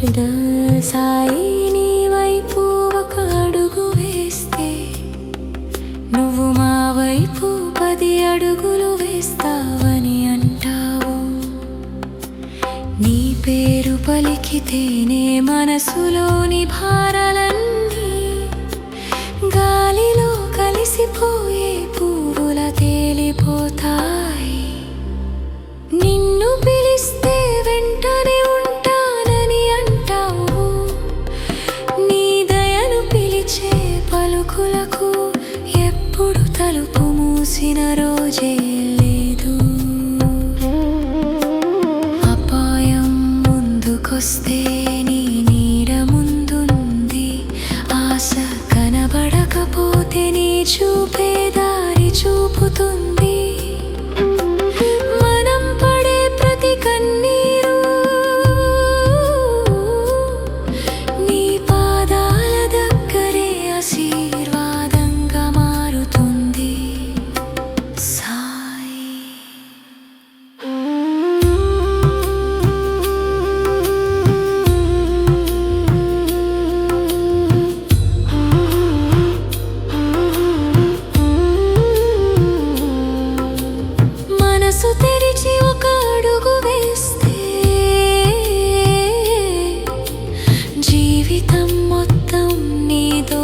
సాయి నీ వైపు ఒక అడుగు వేస్తే నువ్వు మా వైపు పది అడుగులు వేస్తావని అంటావు. నీ పేరు పలికితేనే మనసులోని భారాలన్నీ గాలిలో కలిసిపోయే పువ్వుల తేలిపోతా పలుకులకు ఎప్పుడు తలుపు మూసిన రోజే లేదు. అపాయం ముందుకొస్తే నీ నీడ ముందుంది. ఆశ కనబడకపోతే నీ చూపే దారి చూపుతుంది. మొత్తం నీదో